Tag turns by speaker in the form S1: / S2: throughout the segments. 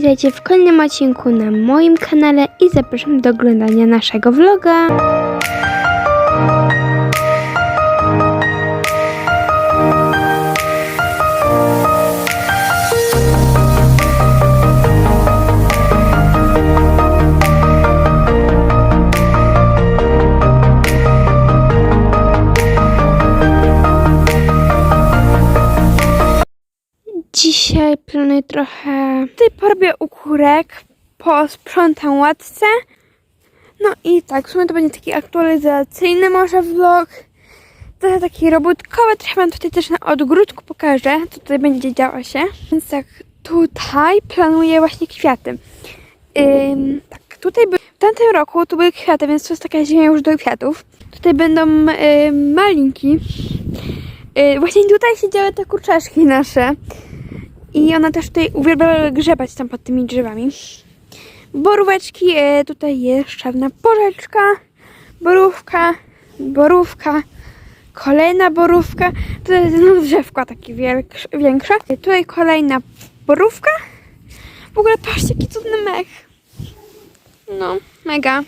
S1: witajcie w kolejnym odcinku na moim kanale i zapraszam do oglądania naszego vloga. Dzisiaj planuję trochę. Tutaj porobię ukórek, posprzątam łatce. No i tak, w sumie to będzie taki aktualizacyjny może vlog. Trochę taki robótkowy, trochę wam tutaj też na odgródku pokażę, co tutaj będzie działo się. Więc tak, tutaj planuję właśnie kwiaty. Ym, tak, tutaj by... w tamtym roku tu były kwiaty, więc to jest taka ziemia już do kwiatów. Tutaj będą ym, malinki. Yy, właśnie tutaj się działy te kurczaszki nasze. I ona też tutaj uwielbiała grzebać tam pod tymi drzewami. Boróweczki, e, tutaj jest czarna porzeczka, borówka, borówka, kolejna borówka. Tutaj jest no, drzewko takie większe. Tutaj kolejna borówka. W ogóle patrzcie, jaki cudny mech. No, mega.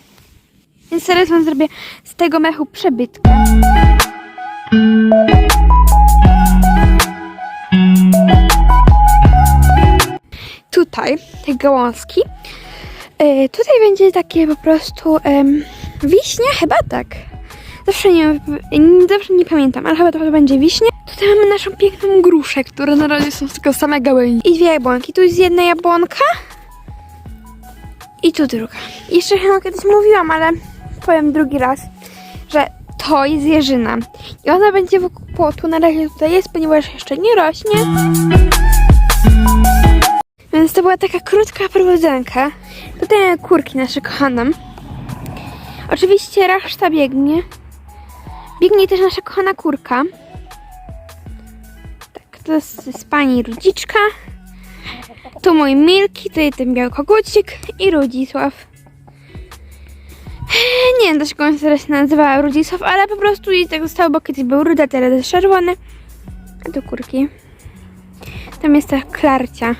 S1: Więc teraz wam zrobię z tego mechu przebytkę. Tutaj te gałązki. E, tutaj będzie takie po prostu em, wiśnie, chyba tak. Zawsze nie, zawsze nie pamiętam, ale chyba to będzie wiśnie. Tutaj mamy naszą piękną gruszę, która na razie są tylko same gałęzie. I dwie jabłonki. Tu jest jedna jabłonka i tu druga. Jeszcze chyba kiedyś mówiłam, ale powiem drugi raz, że to jest jeżyna. I ona będzie wokół płotu. Na razie tutaj jest, ponieważ jeszcze nie rośnie. To była taka krótka prowadzonka. Tutaj kurki nasze kochane. Oczywiście reszta biegnie. Biegnie też nasza kochana kurka. Tak, to jest, pani Rudziczka. Tu mój Milki, tutaj ten biały kogucik i Rudzisław. Nie wiem, dlaczego on się teraz nazywa Rudzisław, ale po prostu i tak zostało, bo kiedyś był rudy, a teraz jest czerwony. A tu kurki. Tam jest ta Klarcia.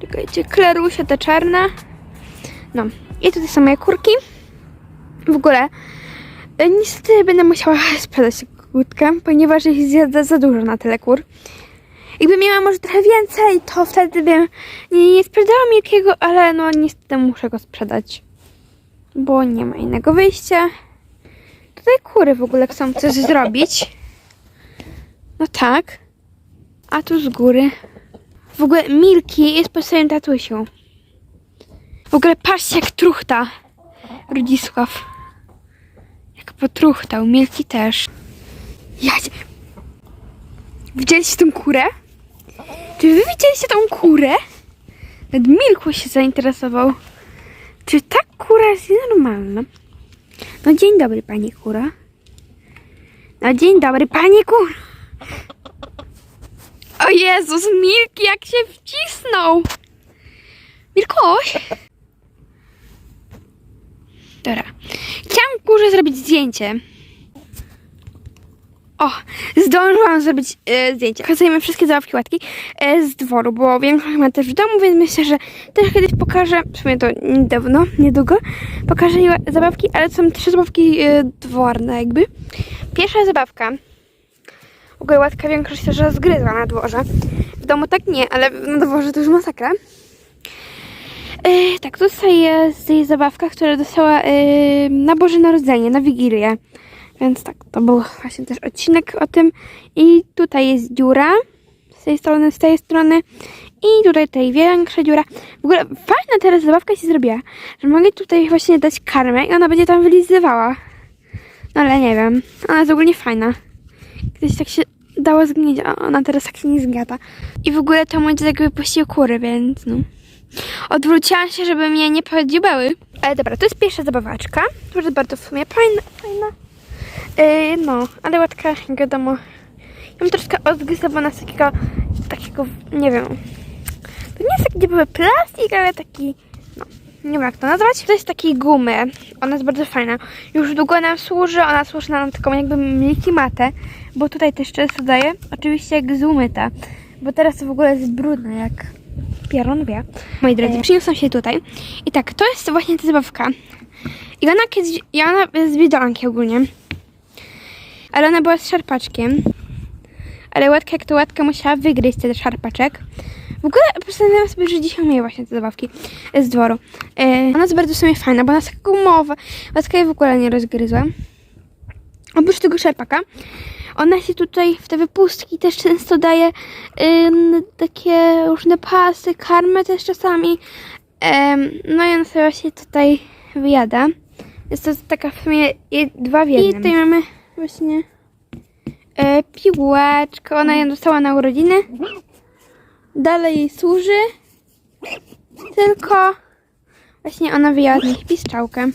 S1: Czekajcie, Klarusia ta czarna. No. I tutaj są moje kurki. W ogóle e, niestety będę musiała sprzedać kłódkę, ponieważ ich zjada za dużo na tyle kur. Jakby miała może trochę więcej, to wtedy bym nie, nie sprzedała Milkiego, ale no niestety muszę go sprzedać. Bo nie ma innego wyjścia. Tutaj kury w ogóle chcą coś zrobić. No tak. A tu z góry w ogóle Milki jest po swoim tatusiu. W ogóle patrzcie jak truchta. Rudzisław. Jak potruchtał. Milki też. Ja cię... Widzieliście tą kurę? Czy wy widzieliście tą kurę? Nawet Milku się zainteresował. Czy ta kura jest normalna? No dzień dobry pani kura. No dzień dobry pani kura. O Jezus, Milki, jak się wcisnął! Milkoś! Dobra. Chciałam kurze zrobić zdjęcie. O, zdążyłam zrobić e, zdjęcie. Pokazujemy wszystkie zabawki łatki e, z dworu, bo większość ma też w domu, więc myślę, że też kiedyś pokażę, w sumie to niedawno, niedługo, pokażę zabawki, ale są trzy zabawki e, dworne jakby. Pierwsza zabawka w ogóle łatka większość też rozgryzła na dworze. W domu tak nie, ale na dworze to już masakra. Yy, tak, tutaj jest jej zabawka, która dostała yy, na Boże Narodzenie, na Wigilię. Więc tak, to był właśnie też odcinek o tym. I tutaj jest dziura z tej strony, z tej strony. I tutaj tej większa dziura. W ogóle fajna teraz zabawka się zrobiła, że mogę tutaj właśnie dać karmę i ona będzie tam wylizywała. No ale nie wiem, ona jest ogólnie fajna. Kiedyś tak się dało zgnieć, a ona teraz tak się nie zgniata. I w ogóle to mój dziadek wypuścił kury, więc no. Odwróciłam się, żeby mnie nie podziubały. Ale dobra, to jest pierwsza zabawaczka. Jest bardzo w sumie fajna. fajna. Yy, no, ale łatka, wiadomo, ja mam troszkę odgryzowana z takiego, takiego, nie wiem, to nie jest taki, gdzie były plastik, ale taki, nie wiem jak to nazwać. To jest takiej gumy, ona jest bardzo fajna. Już długo nam służy, ona służy nam taką jakby milki matę, bo tutaj też często daje, oczywiście jak z umyta, bo teraz to w ogóle jest brudne, jak Pieron wie. Moi drodzy, przyniosłam się tutaj. I tak, to jest właśnie ta zabawka. I ona kiedyś, i ona jest z Biedronki ogólnie. Ale ona była z szarpaczkiem. Ale łatka jak to łatka musiała wygryźć ten szarpaczek. W ogóle postanowiłam sobie, że dzisiaj umieję właśnie te zabawki z dworu. E, ona jest bardzo w sumie fajna, bo ona jest taka gumowa. Łatka jej w ogóle nie rozgryzła. Oprócz tego szarpaka, ona się tutaj w te wypustki też często daje takie różne pasy, karmę też czasami. No i ona sobie właśnie tutaj wyjada. Jest to taka w sumie dwa w jednym. I tutaj mamy właśnie e, piłeczkę. Ona ją dostała na urodziny. Dalej jej służy. Tylko właśnie ona wyjęła z nich piszczałkę.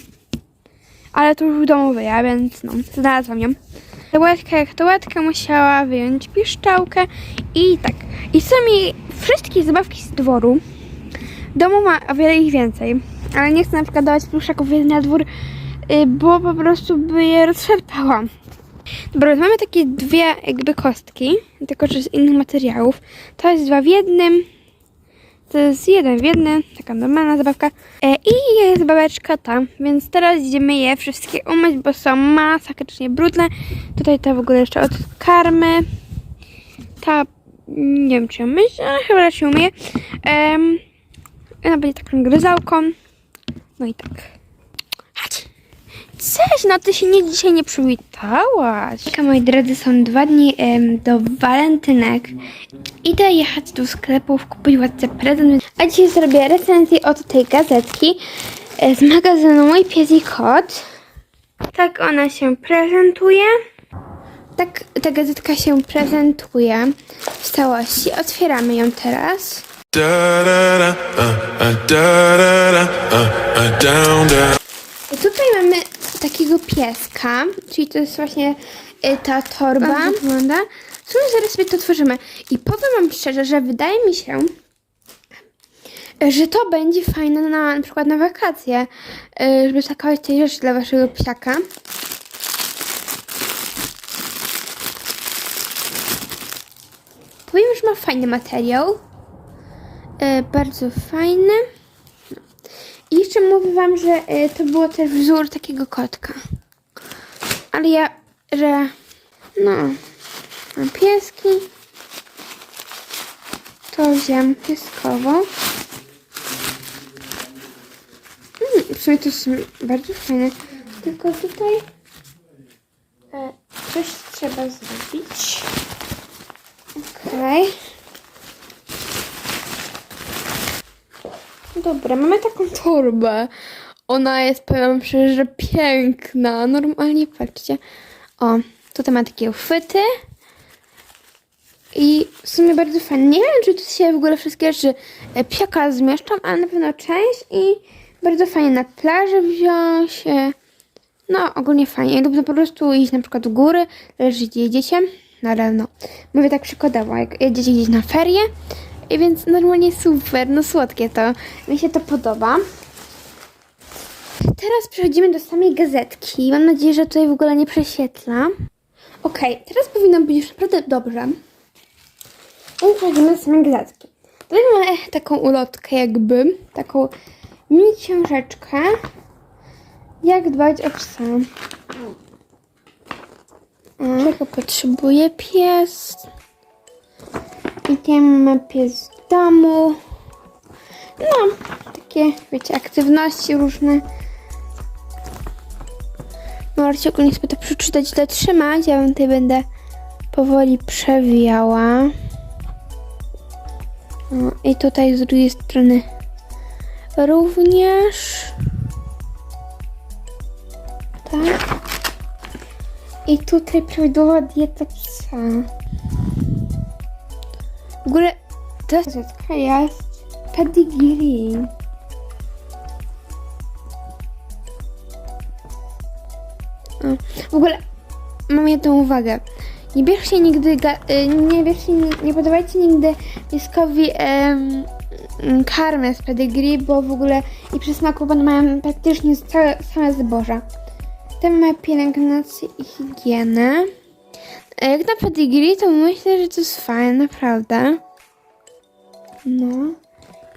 S1: Ale to już w domu wyja, więc no, znalazłam ją. Łatka jak to łatka musiała wyjąć piszczałkę i tak. I są mi wszystkie zabawki z dworu. W domu ma o wiele ich więcej, ale nie chcę na przykład dawać pluszaków na dwór, y, bo po prostu by je rozszarpałam. Dobra, mamy takie dwie jakby kostki, tylko że z innych materiałów. To jest dwa w jednym. To jest jeden w jednym, taka normalna zabawka. E, I jest babeczka ta, więc teraz idziemy je wszystkie umyć, bo są masakrycznie brudne. Tutaj ta w ogóle jeszcze od karmy. Ta, nie wiem czy ją myć, ale chyba raczej umyję. Um, ona będzie taką gryzałką. No i tak. Cześć, no ty się nie, dzisiaj nie przywitałaś. Tak, moi drodzy, są dwa dni em, do walentynek. Idę jechać do sklepów, kupić ładny prezent. A dzisiaj zrobię recenzję od tej gazetki e, z magazynu Mój Pies i Kot. Tak ona się prezentuje. Tak ta gazetka się prezentuje w całości. Otwieramy ją teraz.
S2: Da da da, uh, uh, da da da, uh, uh, down down.
S1: I tutaj mamy takiego pieska, czyli to jest właśnie y, ta torba. wygląda. W sumie zaraz sobie to otworzymy. I powiem wam szczerze, że wydaje mi się, że to będzie fajne na, na przykład na wakacje, y, żeby spakować tej rzeczy dla waszego psiaka. Powiem, że ma fajny materiał. Y, bardzo fajny. I jeszcze mówię wam, że y, to było też wzór takiego kotka. Ale ja, że no, mam pieski. To wziąłem pieskowo. Mm, w sumie to jest bardzo fajne. Tylko tutaj e, coś trzeba zrobić. Okej. Dobra, mamy taką torbę. Ona jest, powiem szczerze, że piękna. Normalnie, patrzcie. O, tutaj ma takie uchwyty. I w sumie bardzo fajnie. Nie wiem, czy tu się w ogóle wszystkie rzeczy e, psiaka zmieszczą, ale na pewno część. I bardzo fajnie na plaży wziąć. e, No, ogólnie fajnie. Lub po prostu iść na przykład w góry, leży jedziecie. No ale no, mówię tak przykładowo, jak jedziecie gdzieś na ferie, i więc normalnie super, no słodkie to. Mi się to podoba. Teraz przechodzimy do samej gazetki. Mam nadzieję, że tutaj w ogóle nie prześwietla. Okej, teraz powinno być już naprawdę dobrze. I przechodzimy do samej gazetki. Tutaj mamy taką ulotkę jakby, taką mini książeczkę. Jak dbać o psa. Czego potrzebuje pies? I tutaj mamy pies w domu. No, takie, wiecie, aktywności różne. Możecie ogólnie sobie to przeczytać, zatrzymać. Ja wam tutaj będę powoli przewijała. No, I tutaj z drugiej strony również. Tak. I tutaj prawidłowa dieta psa. W ogóle ta gazetka jest pedigree. W ogóle mam jedną uwagę. Nie bierzcie nigdy, y, nie bierzcie, nie, podawajcie nigdy pieskowi em, karmę z pedigree, bo w ogóle i przy smaku one mają praktycznie całe, same zboża. Ten ma pielęgnację i higienę. A jak na pedigree, to myślę, że to jest fajne, naprawdę. No.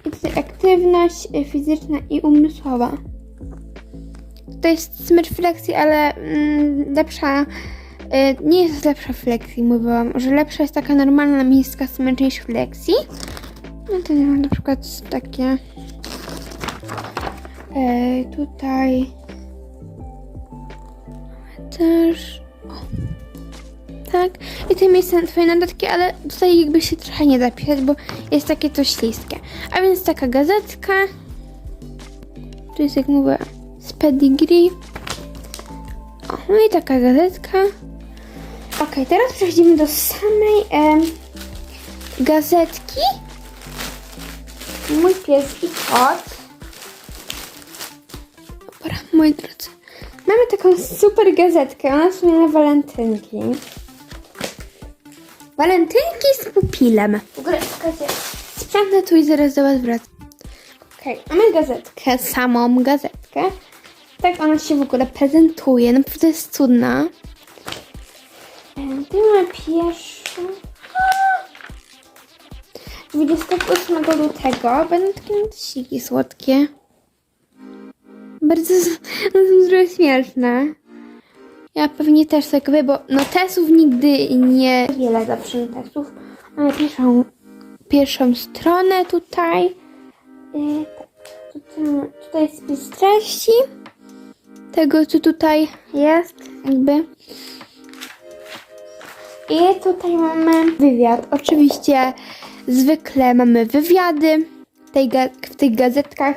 S1: I tutaj aktywność y, fizyczna i umysłowa. To jest smycz flexi, ale mm, lepsza. Y, nie jest lepsza flexi, mówiłam, że lepsza jest taka normalna miejska smycz niż flexi. No to nie mam na przykład takie. E, tutaj też. O. Tak. I tutaj miejsce na twoje nadatki, ale tutaj jakby się trochę nie da pisać, bo jest takie to śliskie. A więc taka gazetka. Tu jest jak mówię z pedigree. O, no i taka gazetka. Ok, teraz przechodzimy do samej gazetki. Mój pies i kot. Dobra, moi drodzy. Mamy taką super gazetkę. Ona jest na walentynki. Walentynki z pupilem. W ogóle, czekajcie. Sprzątnę tu i zaraz do was wracam. Okej, mamy gazetkę, samą gazetkę. Tak ona się w ogóle prezentuje. Naprawdę jest cudna. Em, Tu mamy pierwszą. 28 lutego będą takie notesiki słodkie. Bardzo one są trochę śmieszne. Ja pewnie też tak wy, bo notesów nigdy nie... Wiele zawsze notesów. Mamy pierwszą, pierwszą stronę tutaj. Tutaj, tutaj jest spis treści. Tego, co tutaj jest, jakby. I tutaj mamy wywiad. Oczywiście zwykle mamy wywiady w, tej w tych gazetkach.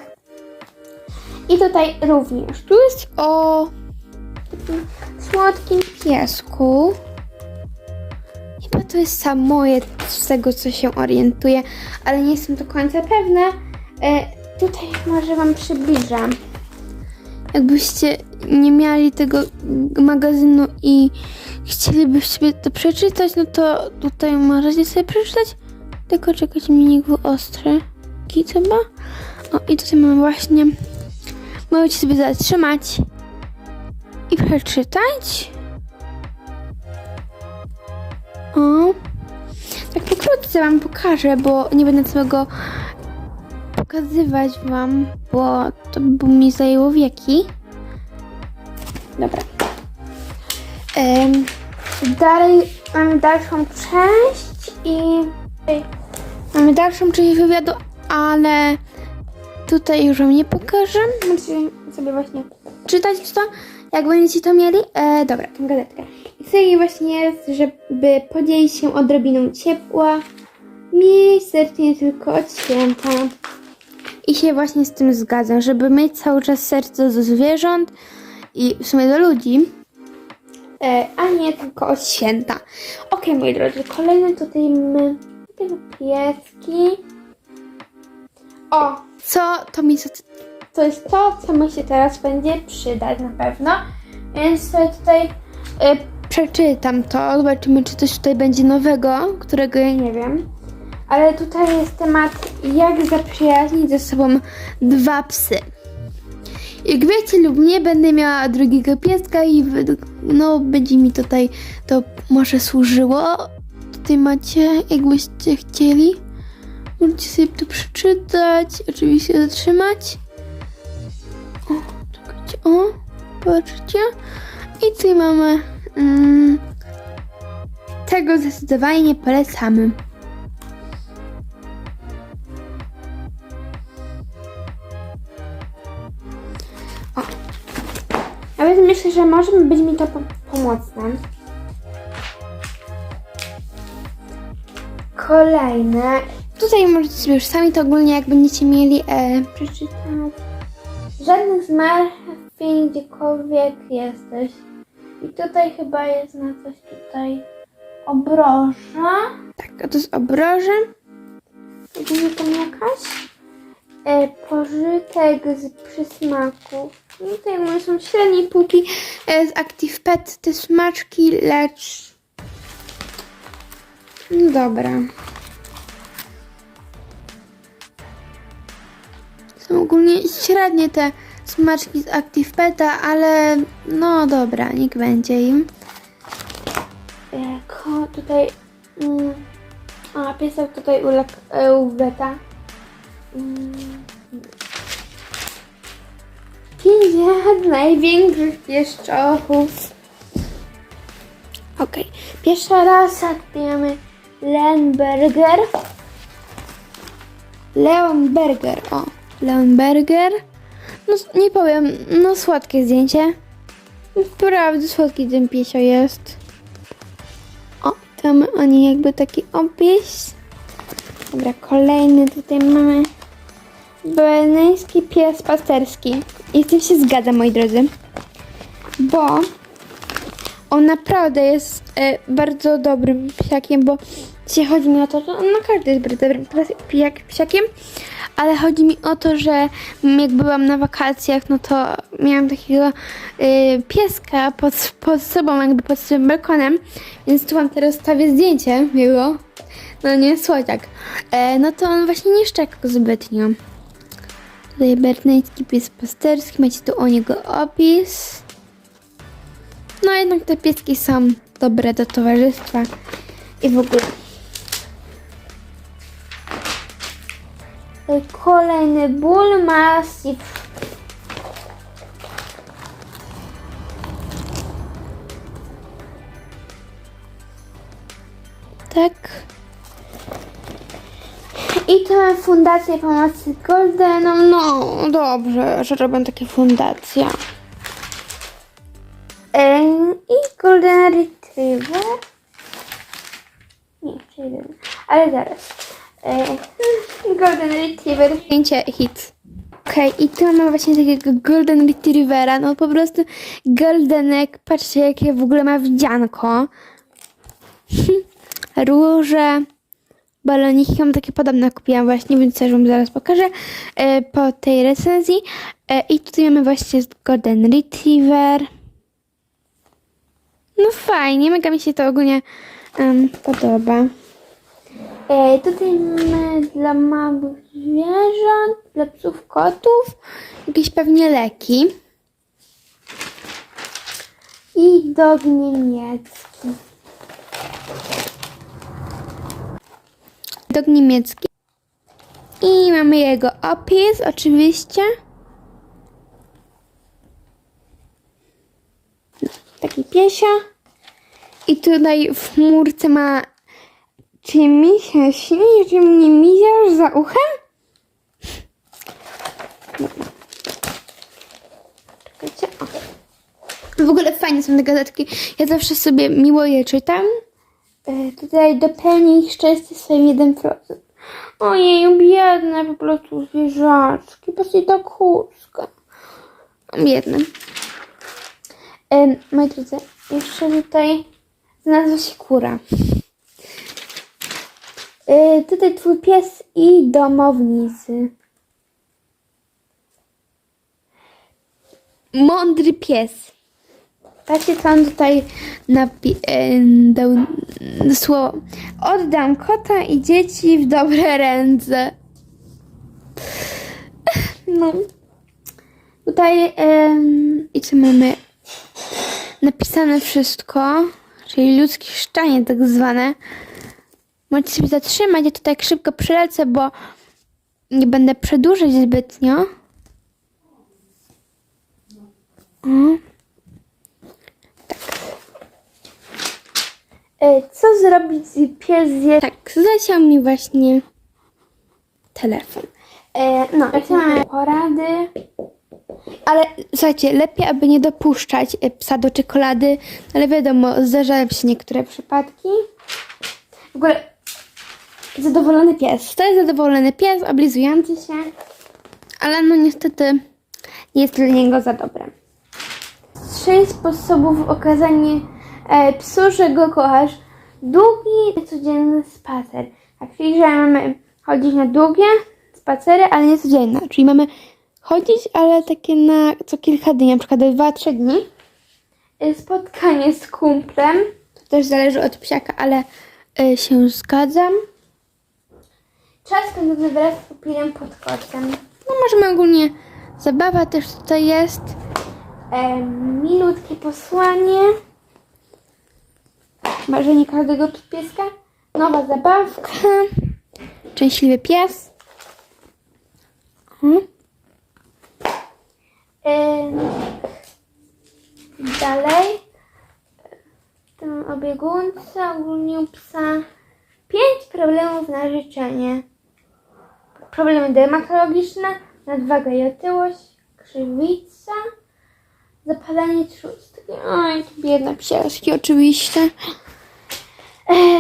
S1: I tutaj również. Tu jest o słodkim piesku. Chyba to jest samojed z tego, co się orientuję, ale nie jestem do końca pewna. E, tutaj może Wam przybliżę. Jakbyście nie mieli tego magazynu i chcielibyście to przeczytać, no to tutaj możecie sobie przeczytać. Tylko czekać mi niech był ostry. Chyba. O, i tutaj mamy właśnie. Możecie sobie zatrzymać i przeczytać. O. Tak pokrótce wam pokażę, bo nie będę całego pokazywać wam, bo to by mi zajęło wieki. Dobra. Dalej mamy dalszą część i mamy dalszą część wywiadu, ale tutaj już wam nie pokażę. Możecie sobie właśnie czytać to, jak będziecie to mieli. E, dobra, tę gazetkę. I tutaj właśnie jest, żeby podzielić się odrobiną ciepła. Miej serce nie tylko od święta. I się właśnie z tym zgadzam, żeby mieć cały czas serce do zwierząt i w sumie do ludzi, e, a nie tylko od święta. Ok, moi drodzy, kolejny tutaj my pieski. O, co to mi to jest to, co mi się teraz będzie przydać na pewno. Więc sobie tutaj e, przeczytam to, zobaczymy, czy coś tutaj będzie nowego, którego ja nie wiem. Ale tutaj jest temat, jak zaprzyjaźnić ze sobą dwa psy. Jak wiecie lub nie, będę miała drugiego pieska i no będzie mi tutaj to może służyło. Tutaj macie, jakbyście chcieli. Możecie sobie to przeczytać, oczywiście zatrzymać. O, czekajcie, o, patrzcie. I tutaj mamy mm, tego zdecydowanie nie polecamy. A więc myślę, że może być mi to po- pomocne. Kolejne. Tutaj możecie sobie już sami to ogólnie, jak będziecie mieli e, przeczytać. Żadnych zmartwień, gdziekolwiek jesteś. I tutaj chyba jest na coś tutaj obroża. Tak, to jest obroża. Będzie tam jakaś e, pożytek z przysmaków. No tutaj u są średnie półki e, z Active Pet, te smaczki, lecz... No dobra. Są ogólnie średnie te smaczki z Active Peta, ale no dobra, niech będzie im. E, tutaj... Mm, a, pisał tutaj u, e, u beta. 50 największych pieszczochów. Ok, pierwsza rasa kupujemy Leonberger. Leonberger, o, Leonberger. No, nie powiem, no słodkie zdjęcie. Naprawdę słodki ten piesio jest. O, tam oni jakby taki opis. Dobra, kolejny tutaj mamy. Beneński pies pasterski. I z tym się zgadzam, moi drodzy. Bo on naprawdę jest e, bardzo dobrym psiakiem, bo dzisiaj chodzi mi o to, że on na każdy jest bardzo dobrym pijak, psiakiem, ale chodzi mi o to, że jak byłam na wakacjach, no to miałam takiego e, pieska pod, pod sobą, jakby pod swoim balkonem, więc tu wam teraz stawię zdjęcie jego. No nie, słodziak. E, no to on właśnie nie szczekał zbytnio. Berneński pies pasterski, macie tu o niego opis. No jednak te pieski są dobre do towarzystwa i w ogóle. Kolejny ból mastiff. Tak. I to mamy fundację pomocy Goldeną. No dobrze, że robią takie fundacje. I Golden Retriever. Nie, Retriever. Ale zaraz. Golden Retriever. Zdjęcie hit. Okej, i tu mamy właśnie takiego Golden Retrievera. No po prostu Goldenek. Patrzcie, jakie w ogóle ma wdzianko. Róże. Baloniki mam takie podobne kupiłam właśnie, więc też wam zaraz pokażę e, po tej recenzji. E, I tutaj mamy właśnie Golden Retriever. No fajnie, mega mi się to ogólnie em, podoba. E, tutaj mamy dla małych zwierząt, dla psów, kotów, jakieś pewnie leki. I dog niemiecki. Dog niemiecki. I mamy jego opis, oczywiście. taki piesia. I tutaj w chmurce ma czy mi się śni, że mnie miziasz za uchem? Czekajcie. W ogóle fajnie są te gazetki. Ja zawsze sobie miło je czytam. E, tutaj dopełni ich szczęście swoim 1%. Ojej, biedne po prostu zwierzaczki. Patrzcie, ta kuska. Biedne. Moi drodzy, jeszcze tutaj znalazła się kura. E, tutaj twój pies i domownicy. Mądry pies. Patrzcie, co on tutaj napi- e, dał słowo. Oddam kota i dzieci w dobre ręce. No. Tutaj em, i co mamy napisane wszystko, czyli ludzkie szczanie tak zwane. Możecie sobie zatrzymać, ja to tak szybko przelecę, bo nie będę przedłużać zbytnio. O. Tak. E, Co zrobić, pies zje... Tak, zleciał mi właśnie telefon. E, no, jakie mamy porady? Ale słuchajcie, lepiej, aby nie dopuszczać e, psa do czekolady, ale wiadomo, zdarzają się niektóre przypadki. W ogóle zadowolony pies. To jest zadowolony pies, oblizujący się, ale no niestety nie jest dla niego za dobre. Trzy sposobów okazania e, psu, że go kochasz. Długi, codzienny spacer. Tak, czyli że mamy chodzić na długie spacery, ale nie codzienne. Czyli mamy chodzić, ale takie na co kilka dni, na przykład 2-3 dni. E, Spotkanie z kumplem. To też zależy od psiaka, ale e, się zgadzam. Czas spędzony wraz z pupilem pod kotem. No możemy ogólnie, zabawa też tutaj jest. E, milutkie posłanie. Marzenie każdego pieska. Nowa zabawka. Szczęśliwy pies. Ym, dalej. W tym obiegunce ogólnie psa pięć problemów na życzenie. Problemy dermatologiczne, nadwaga i otyłość, krzywica, zapalenie trzustki. Oj, biedne psiaczki oczywiście.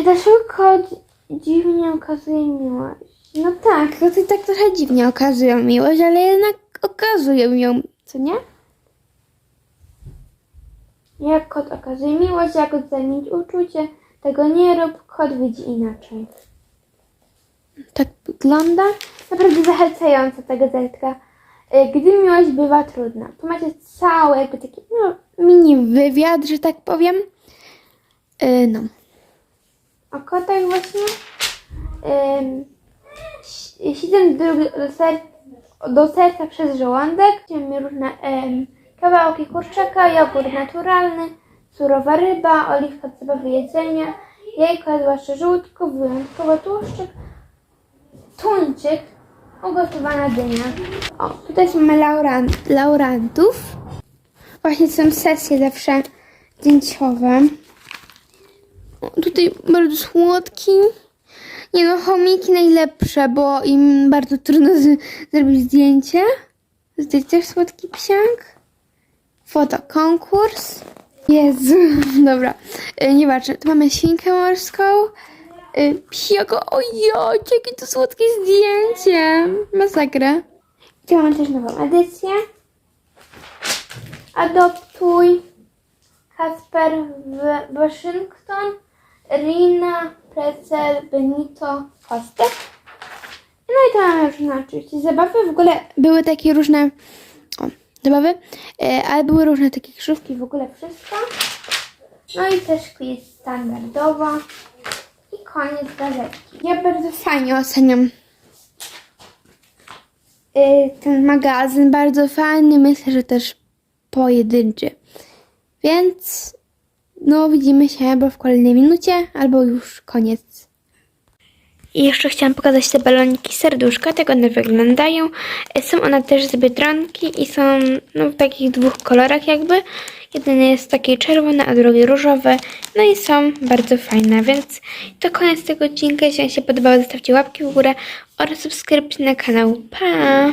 S1: Dlaczego dzi- dziwnie okazuje miłość? No tak, koty tak trochę dziwnie okazują miłość, ale jednak okazują ją, co nie? Jak kot okazuje miłość, jak ocenić uczucie, tego nie rób, kot widzi inaczej. Tak wygląda. Naprawdę zachęcająca ta gazetka. E, Gdy miłość bywa trudna. Tu macie cały jakby taki no, mini wywiad, że tak powiem. E, No. O kotach właśnie. Si- Siedem do, ser, do serca przez żołądek. Mamy różne kawałki kurczaka, jogurt naturalny, surowa ryba, oliwka do zabawy jedzenia, jajko, zwłaszcza żółtko, wyjątkowo tłuszczyk, tuńczyk, ugotowana dynia. O, tutaj mamy lauran, laurantów. Właśnie są sesje zawsze zdjęciowe. Tutaj bardzo słodki. Nie no, chomiki najlepsze, bo im bardzo trudno zrobić zdjęcie. Tutaj też słodki psiak. Fotokonkurs. Jezu, dobra. E, Nieważne, tu mamy świnkę morską. E, Psiako, ojoj, jakie to słodkie zdjęcie. Masakra. Tu mamy też nową edycję. Adoptuj. Kasper w Waszyngton, Rina, Precel, Benito, Foster. No i to mamy różne oczywiście zabawy. W ogóle były takie różne o, zabawy, e, ale były różne takie krzyżówki, w ogóle wszystko. No i też quiz standardowo. I koniec gazetki. Ja bardzo fajnie oceniam y, ten magazyn. Bardzo fajny. Myślę, że też pojedynczy. Więc no widzimy się albo w kolejnej minucie, albo już koniec. I jeszcze chciałam pokazać te baloniki serduszka, tak one wyglądają. Są one też z Biedronki i są no, w takich dwóch kolorach jakby. Jeden jest taki czerwony, a drugi różowy. No i są bardzo fajne, więc to koniec tego odcinka. Jeśli Wam się podobało, zostawcie łapki w górę oraz subskrypcję na kanał. Pa!